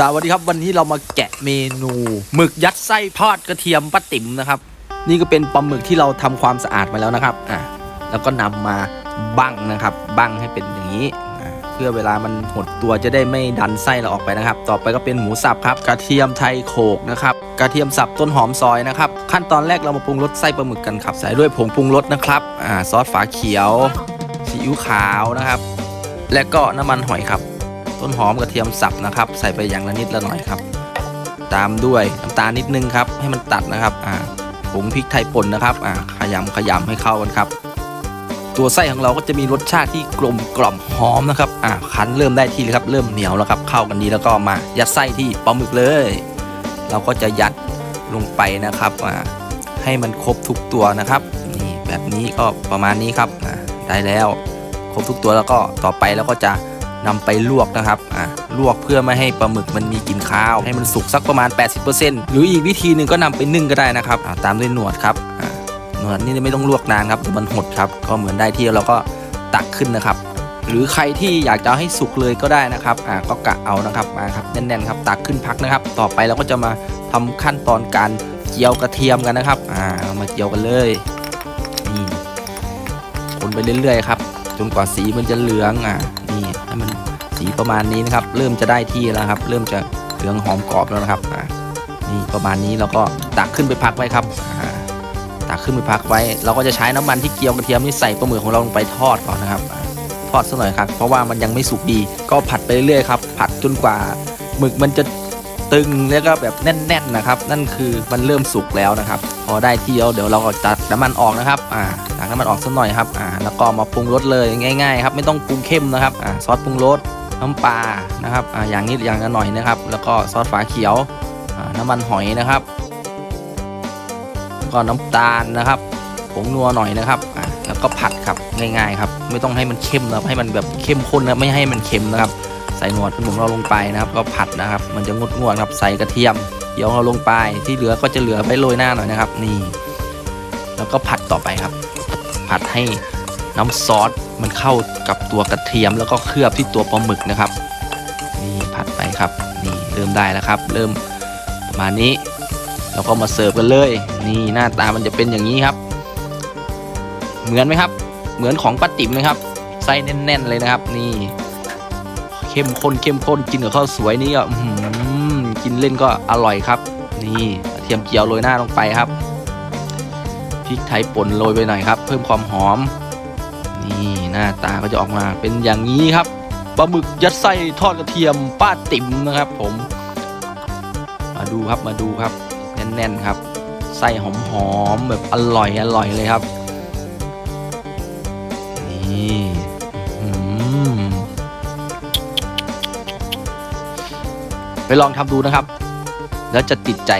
สวัสดีครับวันนี้เรามาแกะเมนูหมึกยัดไส้ทอดกระเทียมป้าติ๋มนะครับ นี่ก็เป็นปลาหมึกที่เราทำความสะอาดมาแล้วนะครับอะแล้วก็นำมาบั้งนะครับ บั้งให้เป็นอย่างนี้ เพื่อเวลามันหดตัวจะได้ไม่ดันไส้เราออกไปนะครับ ต่อไปก็เป็นหมูสับครับ กระเทียมไทยโขกนะครับกระเทียมสับต้นหอมซอยนะครับ ขั้นตอนแรกเรามาปรุงรสไส้ปลาหมึกกันครับ ใส่ด้วยผงปรุงรสนะครับอ่าซอสฝาเขียวซีอิ๊วขาวนะครับ และก็น้ำมันหอยครับ ต้นหอมกระเทียมสับนะครับ ใส่ไปอย่างละนิดละหน่อยครับ ตามด้วยน้ำตาลนิดนึงครับ ให้มันตัดนะครับอ่าผงพริกไทยป่นนะครับอ่าขยำขยำให้เข้ากันครับ ตัวไส้ของเราก็จะมีรสชาติที่กลมกล่อมหอมนะครับอ่าคั้นเริ่มได้ที่เลยครับ เริ่มเหนียวแล้วครับ เข้ากันดีแล้วก็มายัดไส้ที่ปลาหมึกเลย เราก็จะยัดลงไปนะครับอ่าให้มันครบทุกตัวนะครับนี่แบบนี้ก็ประมาณนี้ครับอ่าได้แล้วครบทุกตัวแล้วก็ต่อไปเราก็จะ นำไปลวกนะครับอ่าลวกเพื่อไม่ให้ปลาหมึกมันมีกลิ่นคาว ให้มันสุกสักประมาณ 80%หรืออีกวิธีหนึ่งก็นำไปนึ่งก็ได้นะครับอ่าตามด้วยหนวดครับอ่าหนวดนี่ไม่ต้องลวกนานครับมันหดครับก็เหมือนได้ที่เราก็ตักขึ้นนะครับ หรือใครที่อยากจะให้สุกเลยก็ได้นะครับอ่าก็กะเอานะครับมาครับแน่นๆครับตักขึ้นพักนะครับ ต่อไปเราก็จะมาทำขั้นตอนการเจียวกระเทียมกันนะครับอ่ามาเจียวกันเลยนี่คนไปเรื่อยๆครับจนกว่าสีมันจะเหลืองอะนี่ สีประมาณนี้นะครับ เริ่มจะได้ที่แล้วครับ เริ่มจะเหลืองหอมกรอบแล้วนะครับนี่ประมาณนี้เราก็ตักขึ้นไปพักไว้ครับอ่าตักขึ้นไปพักไว้ เราก็จะใช้น้ำมันที่เกี๊ยวกระเทียมนี่ใส่ปลาหมึกของเราลงไปทอดก่อนนะครับ ทอดสักหน่อยครับ เพราะว่ามันยังไม่สุกดี ก็ผัดไปเรื่อยๆครับ ผัดจนกว่าหมึกมันจะตึงแล้วก็แบบแน่นๆนะครับ นั่นคือมันเริ่มสุกแล้วนะครับ พอได้ที่แล้วเดี๋ยวเราก็ตักน้ำมันออกนะครับอ่าตักน้ำมันออกสักหน่อยครับอ่าแล้วก็มาปรุงรสเลยง่ายๆครับไม่ต้องปรุงเข้มนะครับอ่าซอสปรุงรส น้ำปลานะครับอ่าอย่างนิดอย่างละหน่อยนะครับ แล้วก็ซอสฝาเขียวอ่าน้ำมันหอยนะครับแล้วก็น้ำตาลนะครับผงนัวหน่อยนะครับอ่าแล้วก็ผัดครับง่ายๆครับ ไม่ต้องให้มันเข้มนะให้มันแบบเข้มข้นนะไม่ให้มันเค็มนะครับ ใส่หนวดขนมเราลงไปนะครับ ก็ผัดนะครับ มันจะงดงวดครับใส่กระเทียมเดี๋ยวเราลงไปที่เหลือก็จะเหลือไว้โรยหน้าหน่อยนะครับ นี่ แล้วก็ผัดต่อไปครับ ผัดให้ น้ำซอสมันเข้ากับตัวกระเทียมแล้วก็เคลือบที่ตัวปลาหมึกนะครับ นี่ผัดไปครับ นี่เริ่มได้แล้วครับ เริ่มประมาณนี้เราก็มาเสิร์ฟกันเลย นี่หน้าตามันจะเป็นอย่างนี้ครับ เหมือนไหมครับ เหมือนของป้าติ๋มนะครับไส้แน่นๆเลยนะครับ นี่เข้มข้นเข้มข้นกินกับข้าวสวยนี่ก็อื้อหือกินเล่นก็อร่อยครับ นี่กระเทียมเจียวโรยหน้าลงไปครับพริกไทยป่นโรยไปหน่อยครับ เพิ่มความหอม นี่หน้าตาก็จะออกมาเป็นอย่างนี้ครับปลาหมึกยัดไส้ทอดกระเทียมป้าติ๋มนะครับ ผม มาดูครับมาดูครับ แน่นๆครับไส้หอมๆแบบอร่อยอร่อยเลยครับนี่ไปลองทำดูนะครับ แล้วจะติดใจ